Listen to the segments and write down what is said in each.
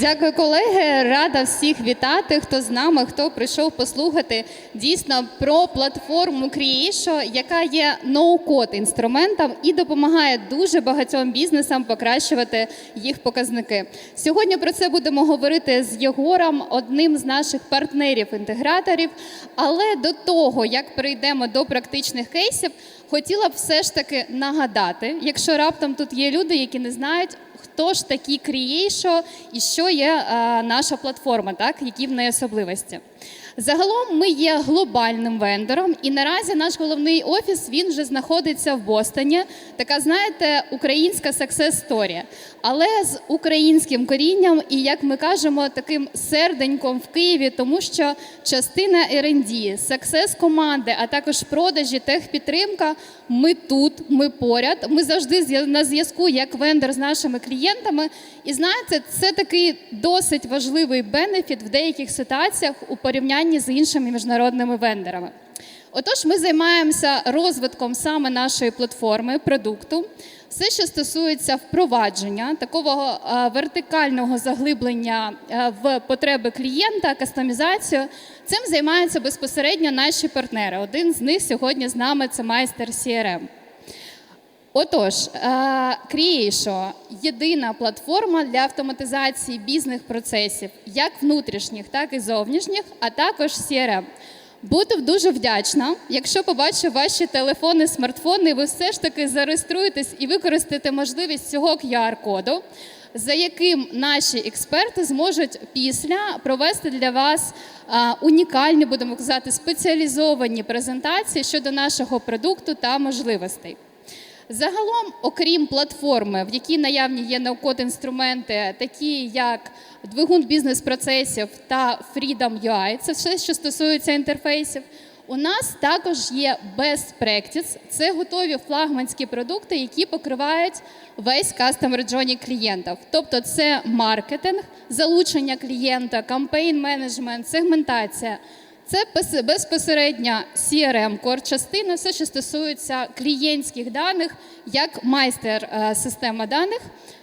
Дякую, колеги. Рада всіх вітати. Хто з нами, хто прийшов послухати дійсно про платформу Creation, яка є ноу-код інструментом і допомагає дуже багатьом бізнесам покращувати їх показники. Сьогодні про це будемо говорити з Єгором, одним з наших партнерів-інтеграторів. Але до того, як перейдемо до практичних кейсів, хотіла б все ж таки нагадати, якщо раптом тут є люди, які не знають, хто ж такі Creation і що є е, наша платформа, так які в неї особливості. Загалом ми є глобальним вендором, і наразі наш головний офіс він вже знаходиться в Бостоні. Така, знаєте, українська success story, але з українським корінням, і як ми кажемо, таким серденьком в Києві, тому що частина R&D, success команди, а також продажі, техпідтримка. Ми тут, ми поряд. Ми завжди на зв'язку як вендор з нашими клієнтами. І знаєте, це такий досить важливий бенефіт в деяких ситуаціях у порівнянні з іншими міжнародними вендорами. Отож, ми займаємося розвитком саме нашої платформи, продукту. Все, що стосується впровадження такого е, вертикального заглиблення е, в потреби клієнта, кастомізацію, цим займаються безпосередньо наші партнери. Один з них сьогодні з нами це майстер CRM. Отож, е, Creation – єдина платформа для автоматизації бізнес-процесів, як внутрішніх, так і зовнішніх, а також CRM. Буду дуже вдячна, якщо побачу ваші телефони, смартфони, ви все ж таки зареєструєтесь і використаєте можливість цього QR-коду, за яким наші експерти зможуть після провести для вас унікальні, будемо казати, спеціалізовані презентації щодо нашого продукту та можливостей. Загалом, окрім платформи, в якій наявні є ноу-код інструменти, такі як двигун бізнес-процесів та Freedom UI, це все, що стосується інтерфейсів. У нас також є Best Practice, це готові флагманські продукти, які покривають весь customer journey клієнтів. Тобто це маркетинг, залучення клієнта, кампейн менеджмент, сегментація. Це безпосередньо CRM, кор частина, все, що стосується клієнтських даних, як майстер е, система даних,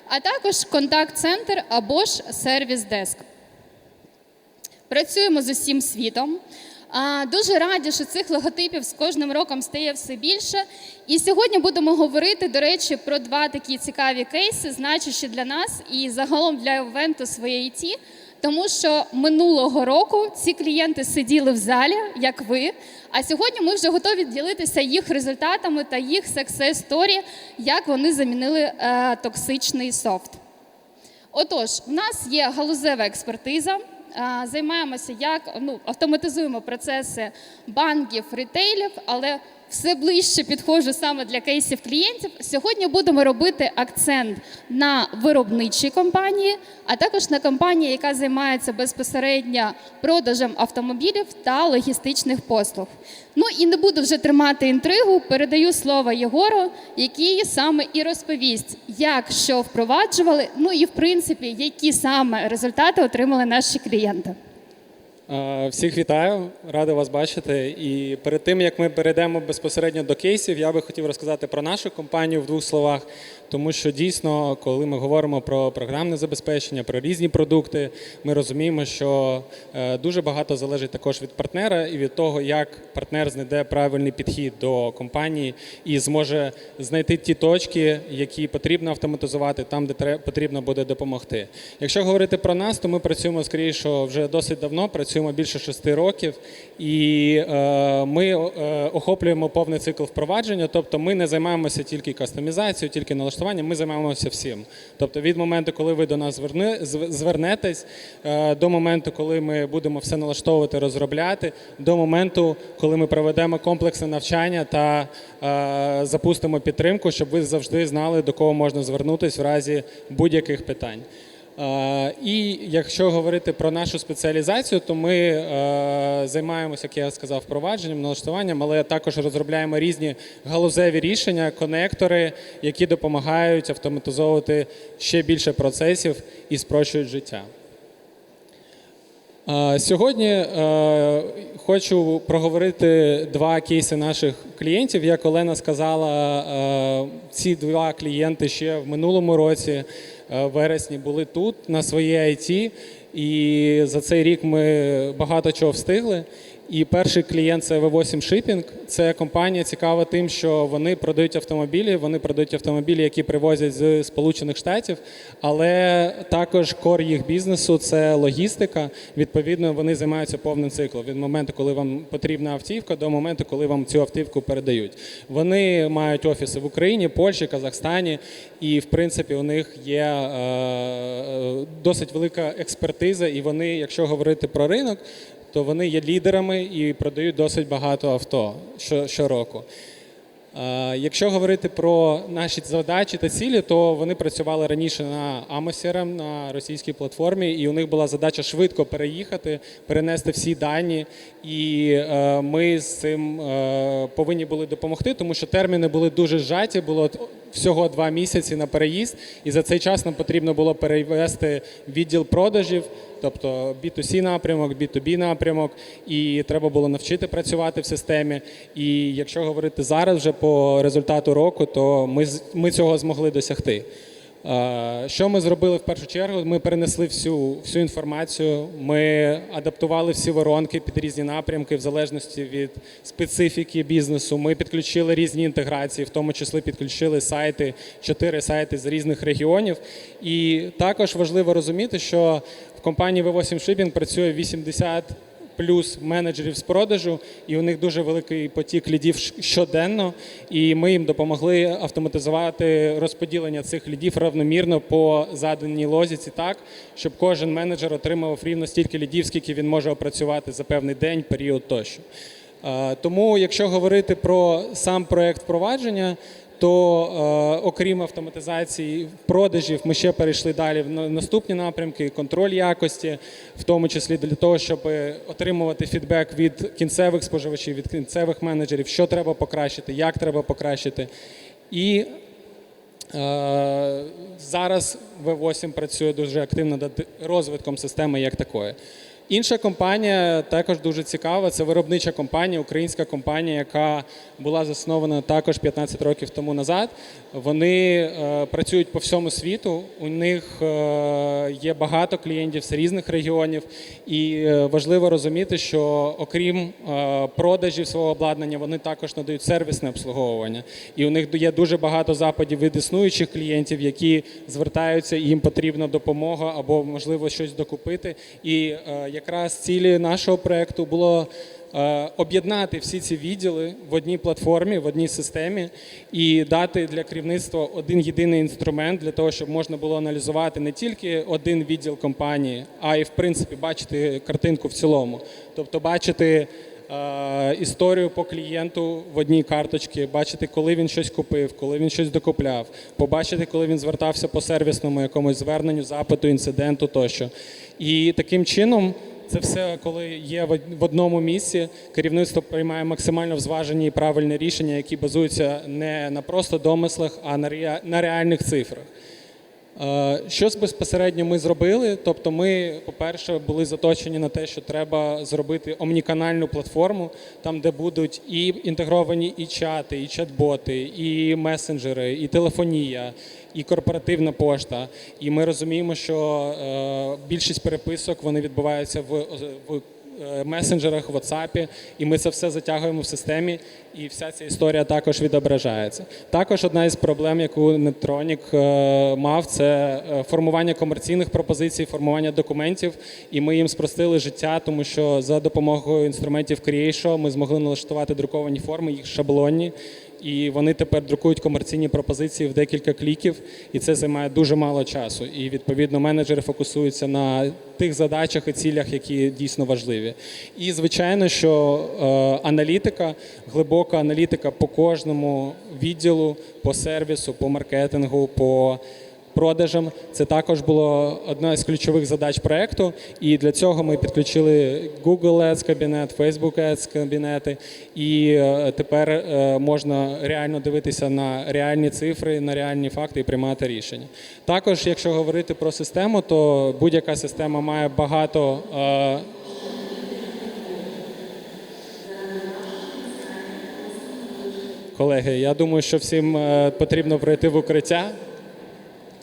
а також контакт-центр або ж сервіс-деск. Працюємо з усім світом. Дуже раді, що цих логотипів з кожним роком стає все більше. І сьогодні будемо говорити, до речі, про два такі цікаві кейси, значущі для нас і загалом для івенту своєї ІТ. Тому що минулого року ці клієнти сиділи в залі, як ви. А сьогодні ми вже готові ділитися їх результатами та їх success story, як вони замінили е, токсичний софт. Отож, в нас є галузева експертиза. а, Займаємося як ну, автоматизуємо процеси банків, рітейлів, але все ближче підходжу саме для кейсів клієнтів. Сьогодні будемо робити акцент на виробничі компанії, а також на компанії, яка займається безпосередньо продажем автомобілів та логістичних послуг. Ну і не буду вже тримати інтригу. Передаю слово Єгору, який саме і розповість, як що впроваджували, ну і в принципі, які саме результати отримали наші клієнти. Е, Всіх вітаю, радий вас бачити. І перед тим як ми перейдемо безпосередньо до кейсів, я би хотів розказати про нашу компанію в двох словах, тому що дійсно, коли ми говоримо про програмне забезпечення, про різні продукти, ми розуміємо, що е, дуже багато залежить також від партнера і від того, як партнер знайде правильний підхід до компанії і зможе знайти ті точки, які потрібно автоматизувати, там, де потрібно буде допомогти. Якщо говорити про нас, то ми працюємо скоріше вже досить давно, працюємо більше шести років, і е, ми е, охоплюємо повний цикл впровадження. Тобто ми не займаємося тільки кастомізацією, тільки налаштуванням, ми займаємося всім. Тобто від моменту, коли ви до нас зверне, звернетесь, е, до моменту, коли ми будемо все налаштовувати, розробляти, до моменту, коли ми проведемо комплексне навчання та е, запустимо підтримку, щоб ви завжди знали, до кого можна звернутися в разі будь-яких питань. І якщо говорити про нашу спеціалізацію, то ми е, займаємося, як я сказав, впровадженням, налаштуванням, але також розробляємо різні галузеві рішення, конектори, які допомагають автоматизовувати ще більше процесів і спрощують життя. Сьогодні е, хочу проговорити два кейси наших клієнтів. Як Олена сказала, е, ці два клієнти ще в минулому році, в вересні, були тут на своїй IT, і за цей рік ми багато чого встигли. І перший клієнт це V8 Shipping. Це компанія цікава тим, що вони продають автомобілі. Вони продають автомобілі, які привозять з Сполучених Штатів, але також кор їх бізнесу це логістика. Відповідно, вони займаються повним циклом від моменту, коли вам потрібна автівка, до моменту, коли вам цю автівку передають. Вони мають офіси в Україні, Польщі, Казахстані, і в принципі у них є е, е, досить велика експертиза. І вони, якщо говорити про ринок, то вони є лідерами і продають досить багато авто щороку. Якщо говорити про наші задачі та цілі, то вони працювали раніше на Amosierm, на російській платформі, і у них була задача швидко переїхати, перенести всі дані. І е, ми з цим е, повинні були допомогти, тому що терміни були дуже зжаті, було всього два місяці на переїзд, і за цей час нам потрібно було перевести відділ продажів, тобто B2C напрямок, B2B напрямок, і треба було навчити працювати в системі. І якщо говорити зараз вже по результату року, то ми, ми цього змогли досягти. Що ми зробили в першу чергу? Ми перенесли всю, всю інформацію, ми адаптували всі воронки під різні напрямки в залежності від специфіки бізнесу. Ми підключили різні інтеграції, в тому числі підключили сайти, чотири сайти з різних регіонів. І також важливо розуміти, що в компанії V8 Shipping працює 80 плюс менеджерів з продажу, і у них дуже великий потік лідів щоденно. І ми їм допомогли автоматизувати розподілення цих лідів равномірно по заданій лозіці так, щоб кожен менеджер отримав рівно стільки лідів, скільки він може опрацювати за певний день, період тощо. Е, Тому, якщо говорити про сам проект впровадження, то е, окрім автоматизації продажів, ми ще перейшли далі в наступні напрямки: контроль якості, в тому числі для того, щоб отримувати фідбек від кінцевих споживачів, від кінцевих менеджерів, що треба покращити, як треба покращити. І Е, Зараз V8 працює дуже активно над розвитком системи як такої. Інша компанія також дуже цікава. Це виробнича компанія, українська компанія, яка була заснована також 15 років тому назад. Вони е, працюють по всьому світу. У них е, є багато клієнтів з різних регіонів, і е, важливо розуміти, що окрім продажів свого обладнання, вони також надають сервісне обслуговування. І у них є дуже багато запитів від існуючих клієнтів, які звертаються, і їм потрібна допомога або можливо щось докупити. І якраз цілі нашого проекту було. е, Об'єднати всі ці відділи в одній платформі, в одній системі і дати для керівництва один єдиний інструмент для того, щоб можна було аналізувати не тільки один відділ компанії, а й в принципі бачити картинку в цілому. Тобто бачити історію по клієнту в одній карточці, бачити, коли він щось купив, коли він щось докупляв, побачити, коли він звертався по сервісному якомусь зверненню, запиту, інциденту тощо. І таким чином. Це все, коли є в одному місці, керівництво приймає максимально взважені і правильні рішення, які базуються не на просто домислах, а на реальних цифрах. Е, Що безпосередньо ми зробили? Тобто, ми, по-перше, були заточені на те, що треба зробити омніканальну платформу, там, де будуть і інтегровані і чати, і чат-боти, і месенджери, і телефонія, і корпоративна пошта. І ми розуміємо, що е, більшість переписок вони відбуваються в, в месенджерах, в WhatsApp, і ми це все затягуємо в системі, і вся ця історія також відображається. Також одна із проблем, яку Netronic е, мав, це е, формування комерційних пропозицій, формування документів, і ми їм спростили життя, тому що за допомогою інструментів Creation ми змогли налаштувати друковані форми, їх шаблонні. І вони тепер друкують комерційні пропозиції в декілька кліків, і це займає дуже мало часу. І відповідно менеджери фокусуються на тих задачах і цілях, які дійсно важливі. І звичайно, що е, аналітика, глибока аналітика по кожному відділу, по сервісу, по маркетингу, по продажам. Це також було одна з ключових задач проекту. І для цього ми підключили Google Ads кабінет, Facebook Ads кабінети. І е, тепер е, можна реально дивитися на реальні цифри, на реальні факти і приймати рішення. Також, якщо говорити про систему, то будь-яка система має багато. е, Колеги, я думаю, що всім потрібно пройти в укриття.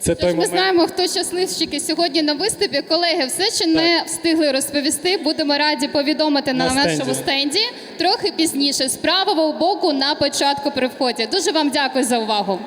Це той Тож ми момент. знаємо, хто щасливчики сьогодні на виступі. Колеги, все ще не встигли розповісти. Будемо раді повідомити на, На нашому стенді. стенді трохи пізніше, з правого боку на початку при вході. Дуже вам дякую за увагу.